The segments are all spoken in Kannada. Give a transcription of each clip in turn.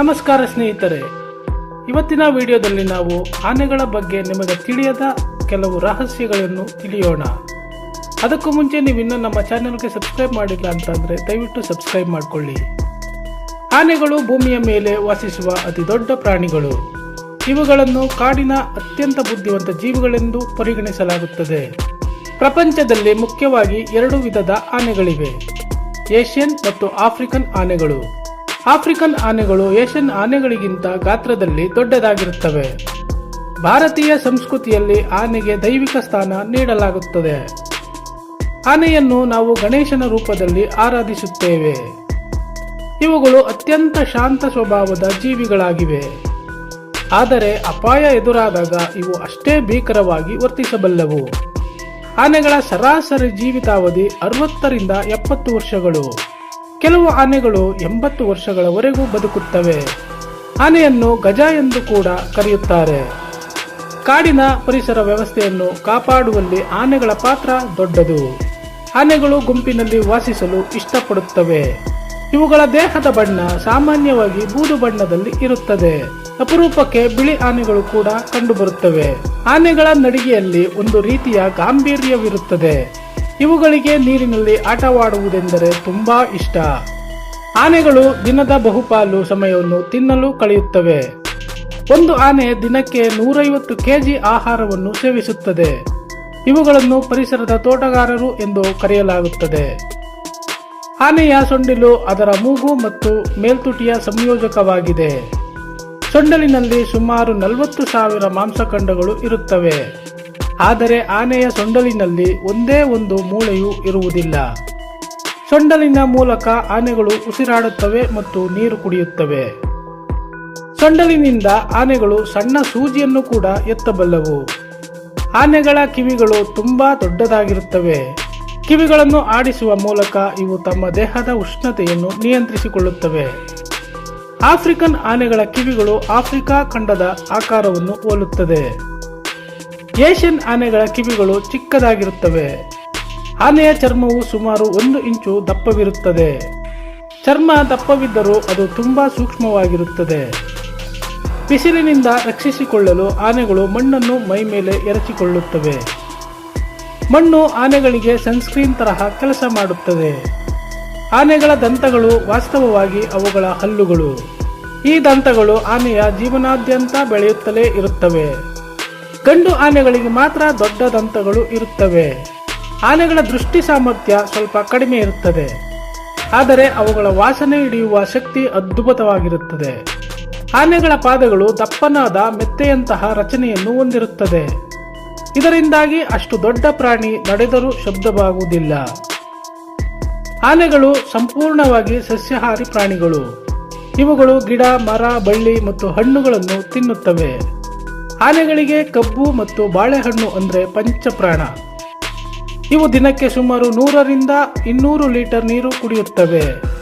ನಮಸ್ಕಾರ ಸ್ನೇಹಿತರೆ. ಇವತ್ತಿನ ವಿಡಿಯೋದಲ್ಲಿ ನಾವು ಆನೆಗಳ ಬಗ್ಗೆ ನಿಮಗೆ ತಿಳಿಯದ ಕೆಲವು ರಹಸ್ಯಗಳನ್ನು ತಿಳಿಯೋಣ. ಅದಕ್ಕೂ ಮುಂಚೆ ನೀವು ಇನ್ನೂ ನಮ್ಮ ಚಾನೆಲ್ಗೆ ಸಬ್ಸ್ಕ್ರೈಬ್ ಮಾಡಿಲ್ಲ ಅಂತಂದ್ರೆ ದಯವಿಟ್ಟು ಸಬ್ಸ್ಕ್ರೈಬ್ ಮಾಡಿಕೊಳ್ಳಿ. ಆನೆಗಳು ಭೂಮಿಯ ಮೇಲೆ ವಾಸಿಸುವ ಅತಿ ದೊಡ್ಡ ಪ್ರಾಣಿಗಳು. ಇವುಗಳನ್ನು ಕಾಡಿನ ಅತ್ಯಂತ ಬುದ್ಧಿವಂತ ಜೀವಿಗಳೆಂದು ಪರಿಗಣಿಸಲಾಗುತ್ತದೆ. ಪ್ರಪಂಚದಲ್ಲಿ ಮುಖ್ಯವಾಗಿ ಎರಡು ವಿಧದ ಆನೆಗಳಿವೆ. ಏಷ್ಯನ್ ಮತ್ತು ಆಫ್ರಿಕನ್ ಆನೆಗಳು. ಆಫ್ರಿಕನ್ ಆನೆಗಳು ಏಷ್ಯನ್ ಆನೆಗಳಿಗಿಂತ ಗಾತ್ರದಲ್ಲಿ ದೊಡ್ಡದಾಗಿರುತ್ತವೆ. ಭಾರತೀಯ ಸಂಸ್ಕೃತಿಯಲ್ಲಿ ಆನೆಗೆ ದೈವಿಕ ಸ್ಥಾನ ನೀಡಲಾಗುತ್ತದೆ. ಆನೆಯನ್ನು ನಾವು ಗಣೇಶನ ರೂಪದಲ್ಲಿ ಆರಾಧಿಸುತ್ತೇವೆ. ಇವುಗಳು ಅತ್ಯಂತ ಶಾಂತ ಸ್ವಭಾವದ ಜೀವಿಗಳಾಗಿವೆ. ಆದರೆ ಅಪಾಯ ಎದುರಾದಾಗ ಇವು ಅಷ್ಟೇ ಭೀಕರವಾಗಿ ವರ್ತಿಸಬಲ್ಲವು. ಆನೆಗಳ ಸರಾಸರಿ ಜೀವಿತಾವಧಿ ಅರವತ್ತರಿಂದ ಎಪ್ಪತ್ತು ವರ್ಷಗಳು. ಕೆಲವು ಆನೆಗಳು ಎಂಬತ್ತು ವರ್ಷಗಳವರೆಗೂ ಬದುಕುತ್ತವೆ. ಆನೆಯನ್ನು ಗಜ ಎಂದು ಕೂಡ ಕರೆಯುತ್ತಾರೆ. ಕಾಡಿನ ಪರಿಸರ ವ್ಯವಸ್ಥೆಯನ್ನು ಕಾಪಾಡುವಲ್ಲಿ ಆನೆಗಳ ಪಾತ್ರ ದೊಡ್ಡದು. ಆನೆಗಳು ಗುಂಪಿನಲ್ಲಿ ವಾಸಿಸಲು ಇಷ್ಟಪಡುತ್ತವೆ. ಇವುಗಳ ದೇಹದ ಬಣ್ಣ ಸಾಮಾನ್ಯವಾಗಿ ಬೂದು ಬಣ್ಣದಲ್ಲಿ ಇರುತ್ತದೆ. ಅಪರೂಪಕ್ಕೆ ಬಿಳಿ ಆನೆಗಳು ಕೂಡ ಕಂಡುಬರುತ್ತವೆ. ಆನೆಗಳ ನಡಿಗೆಯಲ್ಲಿ ಒಂದು ರೀತಿಯ ಗಾಂಭೀರ್ಯವಿರುತ್ತದೆ. ಇವುಗಳಿಗೆ ನೀರಿನಲ್ಲಿ ಆಟವಾಡುವುದೆಂದರೆ ತುಂಬಾ ಇಷ್ಟ. ಆನೆಗಳು ದಿನದ ಬಹುಪಾಲು ಸಮಯವನ್ನು ತಿನ್ನಲು ಕಳೆಯುತ್ತವೆ. ಒಂದು ಆನೆ ದಿನಕ್ಕೆ ನೂರೈವತ್ತು ಕೆಜಿ ಆಹಾರವನ್ನು ಸೇವಿಸುತ್ತದೆ. ಇವುಗಳನ್ನು ಪರಿಸರದ ತೋಟಗಾರರು ಎಂದು ಕರೆಯಲಾಗುತ್ತದೆ. ಆನೆಯ ಸೊಂಡಿಲು ಅದರ ಮೂಗು ಮತ್ತು ಮೇಲ್ತುಟಿಯ ಸಂಯೋಜಕವಾಗಿದೆ. ಸೊಂಡಲಿನಲ್ಲಿ ಸುಮಾರು ನಲವತ್ತು ಸಾವಿರ ಮಾಂಸಖಂಡಗಳು ಇರುತ್ತವೆ. ಆದರೆ ಆನೆಯ ಸೊಂಡಲಿನಲ್ಲಿ ಒಂದೇ ಒಂದು ಮೂಳೆಯೂ ಇರುವುದಿಲ್ಲ. ಸೊಂಡಲಿನ ಮೂಲಕ ಆನೆಗಳು ಉಸಿರಾಡುತ್ತವೆ ಮತ್ತು ನೀರು ಕುಡಿಯುತ್ತವೆ. ಸೊಂಡಲಿನಿಂದ ಆನೆಗಳು ಸಣ್ಣ ಸೂಜಿಯನ್ನು ಕೂಡ ಎತ್ತಬಲ್ಲವು. ಆನೆಗಳ ಕಿವಿಗಳು ತುಂಬಾ ದೊಡ್ಡದಾಗಿರುತ್ತವೆ. ಕಿವಿಗಳನ್ನು ಆಡಿಸುವ ಮೂಲಕ ಇವು ತಮ್ಮ ದೇಹದ ಉಷ್ಣತೆಯನ್ನು ನಿಯಂತ್ರಿಸಿಕೊಳ್ಳುತ್ತವೆ. ಆಫ್ರಿಕನ್ ಆನೆಗಳ ಕಿವಿಗಳು ಆಫ್ರಿಕಾ ಖಂಡದ ಆಕಾರವನ್ನು ಹೋಲುತ್ತದೆ. ಏಷ್ಯನ್ ಆನೆಗಳ ಕಿವಿಗಳು ಚಿಕ್ಕದಾಗಿರುತ್ತವೆ. ಆನೆಯ ಚರ್ಮವು ಸುಮಾರು ಒಂದು ಇಂಚು ದಪ್ಪವಿರುತ್ತದೆ. ಚರ್ಮ ದಪ್ಪವಿದ್ದರೂ ಅದು ತುಂಬಾ ಸೂಕ್ಷ್ಮವಾಗಿರುತ್ತದೆ. ಬಿಸಿಲಿನಿಂದ ರಕ್ಷಿಸಿಕೊಳ್ಳಲು ಆನೆಗಳು ಮಣ್ಣನ್ನು ಮೈ ಮೇಲೆ ಎರಚಿಕೊಳ್ಳುತ್ತವೆ. ಮಣ್ಣು ಆನೆಗಳಿಗೆ ಸನ್ಸ್ಕ್ರೀನ್ ತರಹ ಕೆಲಸ ಮಾಡುತ್ತದೆ. ಆನೆಗಳ ದಂತಗಳು ವಾಸ್ತವವಾಗಿ ಅವುಗಳ ಹಲ್ಲುಗಳು. ಈ ದಂತಗಳು ಆನೆಯ ಜೀವನಾದ್ಯಂತ ಬೆಳೆಯುತ್ತಲೇ ಇರುತ್ತವೆ. ಗಂಡು ಆನೆಗಳಿಗೆ ಮಾತ್ರ ದೊಡ್ಡ ದಂತಗಳು ಇರುತ್ತವೆ. ಆನೆಗಳ ದೃಷ್ಟಿ ಸಾಮರ್ಥ್ಯ ಸ್ವಲ್ಪ ಕಡಿಮೆ ಇರುತ್ತದೆ. ಆದರೆ ಅವುಗಳ ವಾಸನೆ ಹಿಡಿಯುವ ಶಕ್ತಿ ಅದ್ಭುತವಾಗಿರುತ್ತದೆ. ಆನೆಗಳ ಪಾದಗಳು ದಪ್ಪನಾದ ಮೆತ್ತೆಯಂತಹ ರಚನೆಯನ್ನು ಹೊಂದಿರುತ್ತದೆ. ಇದರಿಂದಾಗಿ ಅಷ್ಟು ದೊಡ್ಡ ಪ್ರಾಣಿ ನಡೆದರೂ ಶಬ್ದವಾಗುವುದಿಲ್ಲ. ಆನೆಗಳು ಸಂಪೂರ್ಣವಾಗಿ ಸಸ್ಯಾಹಾರಿ ಪ್ರಾಣಿಗಳು. ಇವುಗಳು ಗಿಡ, ಮರ, ಬಳ್ಳಿ ಮತ್ತು ಹಣ್ಣುಗಳನ್ನು ತಿನ್ನುತ್ತವೆ. ಆನೆಗಳಿಗೆ ಕಬ್ಬು ಮತ್ತು ಬಾಳೆಹಣ್ಣು ಅಂದರೆ ಪಂಚಪ್ರಾಣ. ಇವು ದಿನಕ್ಕೆ ಸುಮಾರು ನೂರರಿಂದ ಇನ್ನೂರು ಲೀಟರ್ ನೀರು ಕುಡಿಯುತ್ತವೆ.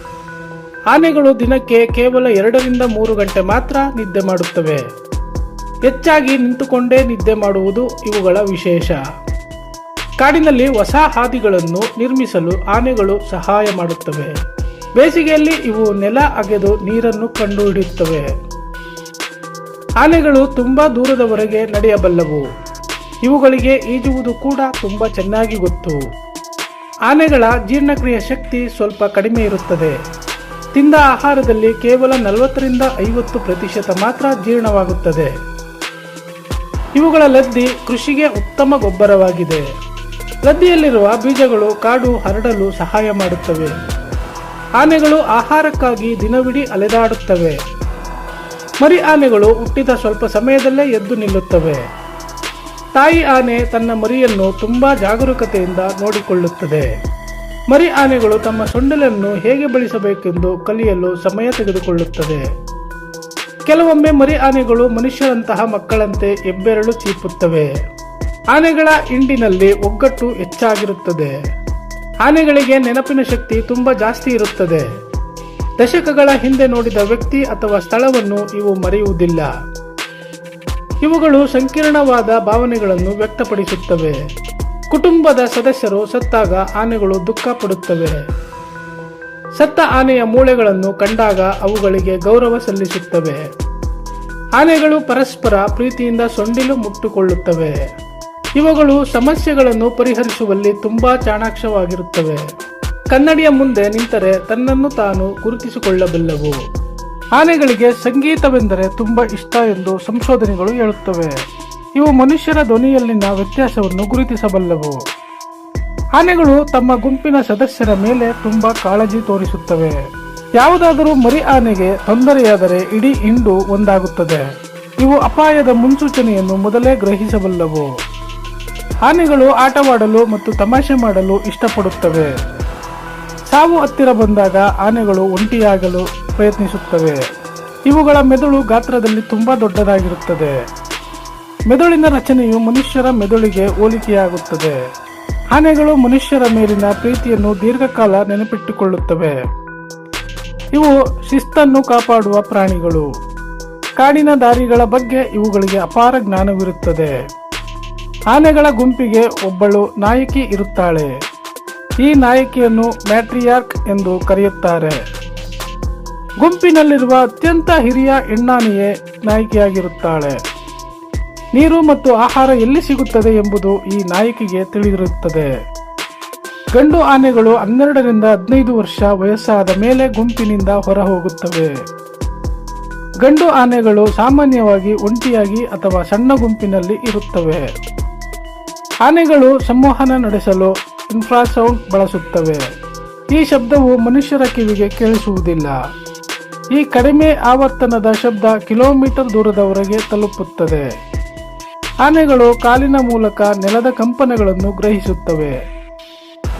ಆನೆಗಳು ದಿನಕ್ಕೆ ಕೇವಲ ಎರಡರಿಂದ ಮೂರು ಗಂಟೆ ಮಾತ್ರ ನಿದ್ದೆ ಮಾಡುತ್ತವೆ. ಹೆಚ್ಚಾಗಿ ನಿಂತುಕೊಂಡೇ ನಿದ್ದೆ ಮಾಡುವುದು ಇವುಗಳ ವಿಶೇಷ. ಕಾಡಿನಲ್ಲಿ ಹೊಸ ಹಾದಿಗಳನ್ನು ನಿರ್ಮಿಸಲು ಆನೆಗಳು ಸಹಾಯ ಮಾಡುತ್ತವೆ. ಬೇಸಿಗೆಯಲ್ಲಿ ಇವು ನೆಲ ಅಗೆದು ನೀರನ್ನು ಕಂಡುಹಿಡಿಯುತ್ತವೆ. ಆನೆಗಳು ತುಂಬಾ ದೂರದವರೆಗೆ ನಡೆಯಬಲ್ಲವು. ಇವುಗಳಿಗೆ ಈಜುವುದು ಕೂಡ ತುಂಬಾ ಚೆನ್ನಾಗಿ ಗೊತ್ತು. ಆನೆಗಳ ಜೀರ್ಣಕ್ರಿಯೆ ಶಕ್ತಿ ಸ್ವಲ್ಪ ಕಡಿಮೆ ಇರುತ್ತದೆ. ತಿಂದ ಆಹಾರದಲ್ಲಿ ಕೇವಲ ನಲವತ್ತರಿಂದ ಐವತ್ತು ಪ್ರತಿಶತ ಮಾತ್ರ ಜೀರ್ಣವಾಗುತ್ತದೆ. ಇವುಗಳ ಲದ್ದಿ ಕೃಷಿಗೆ ಉತ್ತಮ ಗೊಬ್ಬರವಾಗಿದೆ. ಲದ್ದಿಯಲ್ಲಿರುವ ಬೀಜಗಳು ಕಾಡು ಹರಡಲು ಸಹಾಯ ಮಾಡುತ್ತವೆ. ಆನೆಗಳು ಆಹಾರಕ್ಕಾಗಿ ದಿನವಿಡೀ ಅಲೆದಾಡುತ್ತವೆ. ಮರಿ ಆನೆಗಳು ಹುಟ್ಟಿದ ಸ್ವಲ್ಪ ಸಮಯದಲ್ಲೇ ಎದ್ದು ನಿಲ್ಲುತ್ತವೆ. ತಾಯಿ ಆನೆ ತನ್ನ ಮರಿಯನ್ನು ತುಂಬಾ ಜಾಗರೂಕತೆಯಿಂದ ನೋಡಿಕೊಳ್ಳುತ್ತದೆ. ಮರಿ ಆನೆಗಳು ತಮ್ಮ ಸೊಂಡಿಲನ್ನು ಹೇಗೆ ಬಳಸಬೇಕೆಂದು ಕಲಿಯಲು ಸಮಯ ತೆಗೆದುಕೊಳ್ಳುತ್ತದೆ ಕೆಲವೊಮ್ಮೆ ಮರಿ ಆನೆಗಳು ಮನುಷ್ಯರಂತಹ ಮಕ್ಕಳಂತೆ ಹೆಬ್ಬೆರಳು ಚೀಪುತ್ತವೆ. ಆನೆಗಳ ಹಿಂಡಿನಲ್ಲಿ ಒಗ್ಗಟ್ಟು ಹೆಚ್ಚಾಗಿರುತ್ತದೆ. ಆನೆಗಳಿಗೆ ನೆನಪಿನ ಶಕ್ತಿ ತುಂಬಾ ಜಾಸ್ತಿ ಇರುತ್ತದೆ. ದಶಕಗಳ ಹಿಂದೆ ನೋಡಿದ ವ್ಯಕ್ತಿ ಅಥವಾ ಸ್ಥಳವನ್ನು ಇವು ಮರೆಯುವುದಿಲ್ಲ. ಇವುಗಳು ಸಂಕೀರ್ಣವಾದ ಭಾವನೆಗಳನ್ನು ವ್ಯಕ್ತಪಡಿಸುತ್ತವೆ. ಕುಟುಂಬದ ಸದಸ್ಯರು ಸತ್ತಾಗ ಆನೆಗಳು ದುಃಖ ಪಡುತ್ತವೆ. ಸತ್ತ ಆನೆಯ ಮೂಳೆಗಳನ್ನು ಕಂಡಾಗ ಅವುಗಳಿಗೆ ಗೌರವ ಸಲ್ಲಿಸುತ್ತವೆ. ಆನೆಗಳು ಪರಸ್ಪರ ಪ್ರೀತಿಯಿಂದ ಸೊಂಡಿಲು ಮುಟ್ಟುಕೊಳ್ಳುತ್ತವೆ. ಇವುಗಳು ಸಮಸ್ಯೆಗಳನ್ನು ಪರಿಹರಿಸುವಲ್ಲಿ ತುಂಬಾ ಚಾಣಾಕ್ಷವಾಗಿರುತ್ತವೆ. ಕನ್ನಡಿಯ ಮುಂದೆ ನಿಂತರೆ ತನ್ನನ್ನು ತಾನು ಗುರುತಿಸಿಕೊಳ್ಳಬಲ್ಲವು. ಆನೆಗಳಿಗೆ ಸಂಗೀತವೆಂದರೆ ತುಂಬ ಇಷ್ಟ ಎಂದು ಸಂಶೋಧನೆಗಳು ಹೇಳುತ್ತವೆ. ಇವು ಮನುಷ್ಯರ ಧ್ವನಿಯಲ್ಲಿನ ವ್ಯತ್ಯಾಸವನ್ನು ಗುರುತಿಸಬಲ್ಲವು. ಆನೆಗಳು ತಮ್ಮ ಗುಂಪಿನ ಸದಸ್ಯರ ಮೇಲೆ ತುಂಬಾ ಕಾಳಜಿ ತೋರಿಸುತ್ತವೆ. ಯಾವುದಾದರೂ ಮರಿ ಆನೆಗೆ ತೊಂದರೆಯಾದರೆ ಇಡೀ ಹಿಂಡು ಒಂದಾಗುತ್ತದೆ. ಇವು ಅಪಾಯದ ಮುನ್ಸೂಚನೆಯನ್ನು ಮೊದಲೇ ಗ್ರಹಿಸಬಲ್ಲವು. ಆನೆಗಳು ಆಟವಾಡಲು ಮತ್ತು ತಮಾಷೆ ಮಾಡಲು ಇಷ್ಟಪಡುತ್ತವೆ. ಸಾವು ಹತ್ತಿರ ಬಂದಾಗ ಆನೆಗಳು ಒಂಟಿಯಾಗಲು ಪ್ರಯತ್ನಿಸುತ್ತವೆ. ಇವುಗಳ ಮೆದುಳು ಗಾತ್ರದಲ್ಲಿ ತುಂಬಾ ದೊಡ್ಡದಾಗಿರುತ್ತದೆ. ಮೆದುಳಿನ ರಚನೆಯು ಮನುಷ್ಯರ ಮೆದುಳಿಗೆ ಹೋಲಿಕೆಯಾಗುತ್ತದೆ. ಆನೆಗಳು ಮನುಷ್ಯರ ಮೇಲಿನ ಪ್ರೀತಿಯನ್ನು ದೀರ್ಘಕಾಲ ನೆನಪಿಟ್ಟುಕೊಳ್ಳುತ್ತವೆ. ಇವು ಶಿಸ್ತನ್ನು ಕಾಪಾಡುವ ಪ್ರಾಣಿಗಳು. ಕಾಡಿನ ದಾರಿಗಳ ಬಗ್ಗೆ ಇವುಗಳಿಗೆ ಅಪಾರ ಜ್ಞಾನವಿರುತ್ತದೆ. ಆನೆಗಳ ಗುಂಪಿಗೆ ಒಬ್ಬಳು ನಾಯಕಿ ಇರುತ್ತಾಳೆ. ಈ ನಾಯಕಿಯನ್ನು ಮ್ಯಾಟ್ರಿಯಾರ್ಕ್ ಎಂದು ಕರೆಯುತ್ತಾರೆ. ಗುಂಪಿನಲ್ಲಿರುವ ಅತ್ಯಂತ ಹಿರಿಯ ಹೆಣ್ಣಾನೆಯೇ ನಾಯಕಿಯಾಗಿರುತ್ತಾಳೆ. ನೀರು ಮತ್ತು ಆಹಾರ ಎಲ್ಲಿ ಸಿಗುತ್ತದೆ ಎಂಬುದು ಈ ನಾಯಕಿಗೆ ತಿಳಿದಿರುತ್ತದೆ. ಗಂಡು ಆನೆಗಳು ಹನ್ನೆರಡರಿಂದ ಹದಿನೈದು ವರ್ಷ ವಯಸ್ಸಾದ ಮೇಲೆ ಗುಂಪಿನಿಂದ ಹೊರಹೋಗುತ್ತವೆ. ಗಂಡು ಆನೆಗಳು ಸಾಮಾನ್ಯವಾಗಿ ಒಂಟಿಯಾಗಿ ಅಥವಾ ಸಣ್ಣ ಗುಂಪಿನಲ್ಲಿ ಇರುತ್ತವೆ. ಆನೆಗಳು ಸಂವಹನ ನಡೆಸಲು ಇನ್ಫ್ರಾಸೌಂಡ್ ಬಳಸುತ್ತವೆ. ಈ ಶಬ್ದವು ಮನುಷ್ಯರ ಕಿವಿಗೆ ಕೇಳಿಸುವುದಿಲ್ಲ. ಈ ಕಡಿಮೆ ಆವರ್ತನದ ಶಬ್ದ ಕಿಲೋಮೀಟರ್ ದೂರದವರೆಗೆ ತಲುಪುತ್ತದೆ. ಆನೆಗಳು ಕಾಲಿನ ಮೂಲಕ ನೆಲದ ಕಂಪನಗಳನ್ನು ಗ್ರಹಿಸುತ್ತವೆ.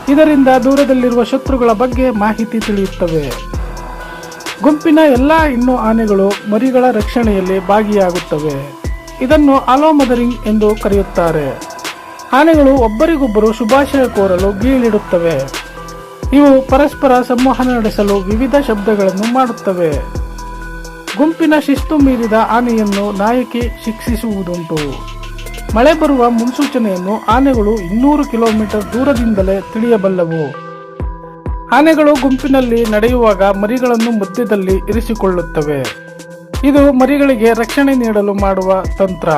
ಇದರಿಂದ ದೂರದಲ್ಲಿರುವ ಶತ್ರುಗಳ ಬಗ್ಗೆ ಮಾಹಿತಿ ತಿಳಿಯುತ್ತವೆ. ಗುಂಪಿನ ಎಲ್ಲ ಹೆಣ್ಣು ಆನೆಗಳು ಮರಿಗಳ ರಕ್ಷಣೆಯಲ್ಲಿ ಭಾಗಿಯಾಗುತ್ತವೆ. ಇದನ್ನು ಆಲೋ ಮದರಿಂಗ್ ಎಂದು ಕರೆಯುತ್ತಾರೆ. ಆನೆಗಳು ಒಬ್ಬರಿಗೊಬ್ಬರು ಶುಭಾಶಯ ಕೋರಲು ಗೀಳಿಡುತ್ತವೆ. ಇವು ಪರಸ್ಪರ ಸಂವಹನ ನಡೆಸಲು ವಿವಿಧ ಶಬ್ದಗಳನ್ನು ಮಾಡುತ್ತವೆ. ಗುಂಪಿನ ಶಿಸ್ತು ಮೀರಿದ ಆನೆಯನ್ನು ನಾಯಕಿ ಶಿಕ್ಷಿಸುವುದುಂಟು. ಮಳೆ ಬರುವ ಮುನ್ಸೂಚನೆಯನ್ನು ಆನೆಗಳು ಇನ್ನೂರು ಕಿಲೋಮೀಟರ್ ದೂರದಿಂದಲೇ ತಿಳಿಯಬಲ್ಲವು. ಆನೆಗಳು ಗುಂಪಿನಲ್ಲಿ ನಡೆಯುವಾಗ ಮರಿಗಳನ್ನು ಮಧ್ಯದಲ್ಲಿ ಇರಿಸಿಕೊಳ್ಳುತ್ತವೆ. ಇದು ಮರಿಗಳಿಗೆ ರಕ್ಷಣೆ ನೀಡಲು ಮಾಡುವ ತಂತ್ರ.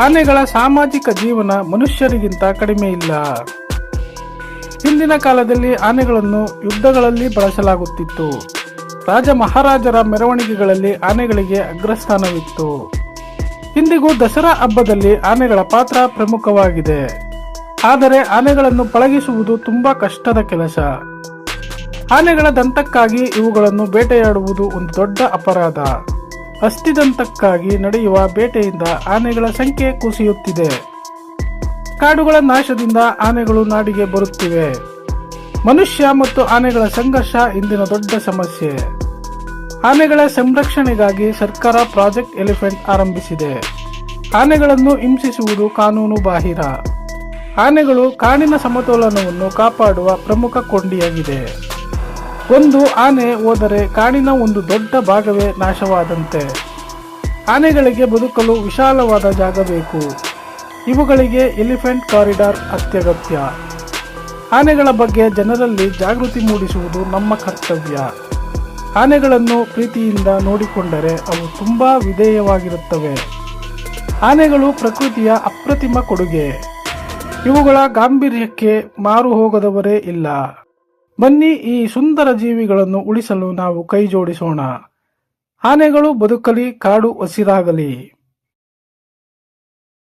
ಆನೆಗಳ ಸಾಮಾಜಿಕ ಜೀವನ ಮನುಷ್ಯರಿಗಿಂತ ಕಡಿಮೆ ಇಲ್ಲ. ಹಿಂದಿನ ಕಾಲದಲ್ಲಿ ಆನೆಗಳನ್ನು ಯುದ್ಧಗಳಲ್ಲಿ ಬಳಸಲಾಗುತ್ತಿತ್ತು. ರಾಜ ಮಹಾರಾಜರ ಮೆರವಣಿಗೆಗಳಲ್ಲಿ ಆನೆಗಳಿಗೆ ಅಗ್ರಸ್ಥಾನವಿತ್ತು. ಇಂದಿಗೂ ದಸರಾ ಹಬ್ಬದಲ್ಲಿ ಆನೆಗಳ ಪಾತ್ರ ಪ್ರಮುಖವಾಗಿದೆ. ಆದರೆ ಆನೆಗಳನ್ನು ಪಳಗಿಸುವುದು ತುಂಬಾ ಕಷ್ಟದ ಕೆಲಸ. ಆನೆಗಳ ದಂತಕ್ಕಾಗಿ ಇವುಗಳನ್ನು ಬೇಟೆಯಾಡುವುದು ಒಂದು ದೊಡ್ಡ ಅಪರಾಧ. ಅಸ್ಥಿದಂತಕ್ಕಾಗಿ ನಡೆಯುವ ಬೇಟೆಯಿಂದ ಆನೆಗಳ ಸಂಖ್ಯೆ ಕುಸಿಯುತ್ತಿದೆ. ಕಾಡುಗಳ ನಾಶದಿಂದ ಆನೆಗಳು ನಾಡಿಗೆ ಬರುತ್ತಿವೆ. ಮನುಷ್ಯ ಮತ್ತು ಆನೆಗಳ ಸಂಘರ್ಷ ಇಂದಿನ ದೊಡ್ಡ ಸಮಸ್ಯೆ. ಆನೆಗಳ ಸಂರಕ್ಷಣೆಗಾಗಿ ಸರ್ಕಾರ ಪ್ರಾಜೆಕ್ಟ್ ಎಲಿಫೆಂಟ್ ಆರಂಭಿಸಿದೆ. ಆನೆಗಳನ್ನು ಹಿಂಸಿಸುವುದು ಕಾನೂನು ಬಾಹಿರ. ಆನೆಗಳು ಕಾಡಿನ ಸಮತೋಲನವನ್ನು ಕಾಪಾಡುವ ಪ್ರಮುಖ ಕೊಂಡಿಯಾಗಿದೆ. ಒಂದು ಆನೆ ಹೋದರೆ ಕಾಡಿನ ಒಂದು ದೊಡ್ಡ ಭಾಗವೇ ನಾಶವಾದಂತೆ. ಆನೆಗಳಿಗೆ ಬದುಕಲು ವಿಶಾಲವಾದ ಜಾಗ ಬೇಕು. ಇವುಗಳಿಗೆ ಎಲಿಫೆಂಟ್ ಕಾರಿಡಾರ್ ಅತ್ಯಗತ್ಯ. ಆನೆಗಳ ಬಗ್ಗೆ ಜನರಲ್ಲಿ ಜಾಗೃತಿ ಮೂಡಿಸುವುದು ನಮ್ಮ ಕರ್ತವ್ಯ. ಆನೆಗಳನ್ನು ಪ್ರೀತಿಯಿಂದ ನೋಡಿಕೊಂಡರೆ ಅವು ತುಂಬ ವಿಧೇಯವಾಗಿರುತ್ತವೆ. ಆನೆಗಳು ಪ್ರಕೃತಿಯ ಅಪ್ರತಿಮ ಕೊಡುಗೆ. ಇವುಗಳ ಗಾಂಭೀರ್ಯಕ್ಕೆ ಮಾರು ಹೋಗದವರೇ ಇಲ್ಲ. ಬನ್ನಿ ಈ ಸುಂದರ ಜೀವಿಗಳನ್ನು ಉಳಿಸಲು ನಾವು ಕೈ ಜೋಡಿಸೋಣ ಆನೆಗಳು ಬದುಕಲಿ ಕಾಡು ಹಸಿರಾಗಲಿ.